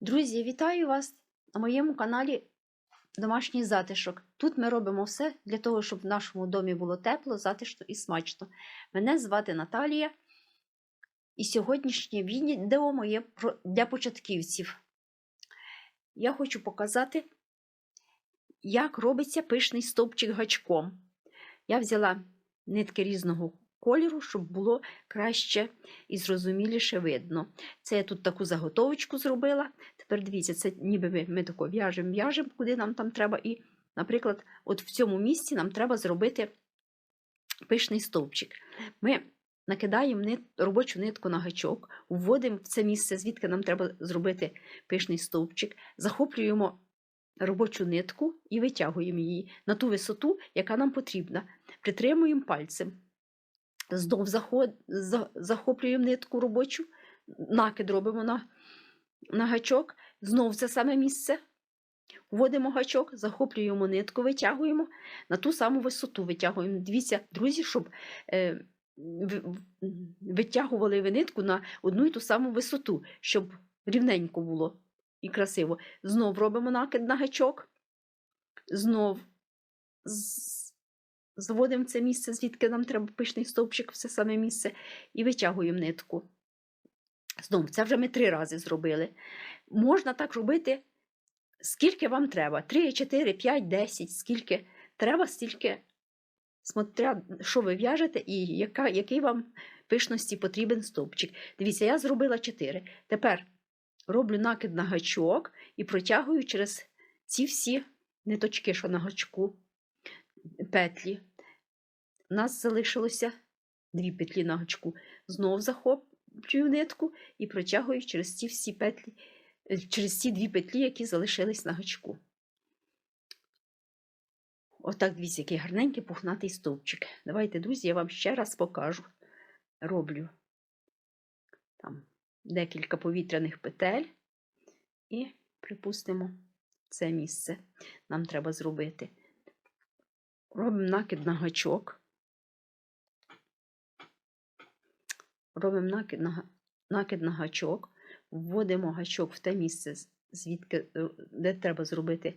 Друзі, вітаю вас на моєму каналі Домашній затишок. Тут ми робимо все для того, щоб в нашому домі було тепло, затишно і смачно. Мене звати Наталія, і сьогоднішнє відео моє для початківців. Я хочу показати, як робиться пишний стовпчик гачком. Я взяла нитки різного кольору, щоб було краще і зрозуміліше видно. Це я тут таку заготовочку зробила. Тепер дивіться, це ніби ми, ми тако в'яжемо, в'яжемо, куди нам там треба. І, наприклад, от в цьому місці нам треба зробити пишний стовпчик. Ми накидаємо нит, робочу нитку на гачок, вводимо в це місце, звідки нам треба зробити пишний стовпчик, захоплюємо робочу нитку і витягуємо її на ту висоту, яка нам потрібна. Притримуємо пальцем. Знов заход, за- захоплюємо нитку робочу, накид робимо на, на гачок, знов це саме місце. Вводимо гачок, захоплюємо нитку, витягуємо на ту саму висоту. Витягуємо. Дивіться, друзі, щоб е, витягували ви нитку на одну і ту саму висоту, щоб рівненько було і красиво. Знов робимо накид на гачок, знов зводимо це місце, звідки нам треба пишний стовпчик в це саме місце, і витягуємо нитку. Знов, це вже ми три рази зробили. Можна так робити, скільки вам треба: 3, 4, 5, 10, скільки треба, стільки, смотря, що ви в'яжете і яка, який вам пишності потрібен стовпчик. Дивіться, я зробила 4. Тепер роблю накид на гачок і протягую через ці всі ниточки, що на гачку, петлі. У нас залишилося дві петлі на гачку. Знов захоплюю нитку і протягую через ці всі петлі, е, через ці дві петлі, які залишились на гачку. Отак, дивіться, який гарненький пухнатий стовпчик. Давайте, друзі, я вам ще раз покажу. Роблю там декілька повітряних петель і припустимо це місце нам треба зробити. Робимо накид на гачок. Робимо накид на, накид на гачок, вводимо гачок в те місце, звідки, е, де треба зробити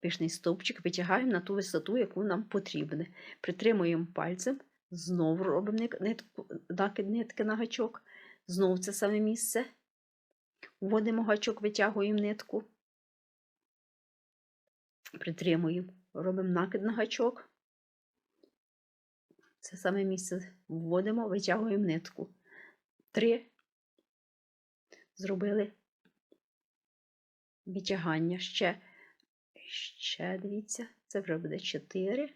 пишний стовпчик, витягаємо на ту висоту, яку нам потрібне. Притримуємо пальцем, знову робимо нитку, накид нитки на гачок, знову це саме місце. Вводимо гачок, витягуємо нитку, притримуємо, робимо накид на гачок. Це саме місце вводимо, витягуємо нитку. Три. Зробили витягання. Ще, ще дивіться, це вже буде чотири.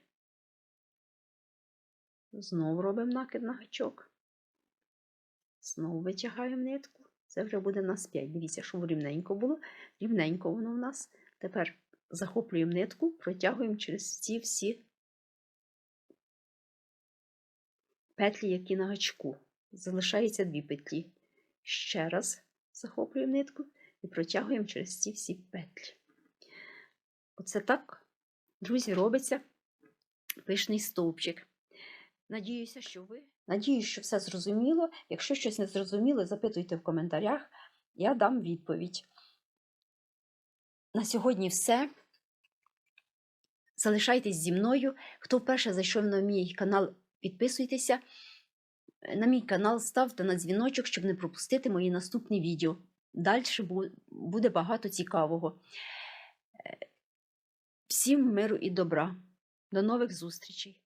Знову робимо накид на гачок. Знову витягаємо нитку. Це вже буде у нас 5. Дивіться, щоб рівненько було. Рівненько воно у нас. Тепер захоплюємо нитку, протягуємо через ці всі петлі, які на гачку. Залишається дві петлі. Ще раз захоплюємо нитку і протягуємо через ці всі петлі. Оце так, друзі, робиться пишний стовпчик. Надіюся, що ви. Надіюся, що все зрозуміло. Якщо щось не зрозуміло, запитуйте в коментарях, я дам відповідь. На сьогодні все. Залишайтесь зі мною. Хто вперше зайшов на мій канал, підписуйтеся. На мій канал ставте на дзвіночок, щоб не пропустити мої наступні відео. Далі буде багато цікавого. Е, Всім миру і добра. До нових зустрічей!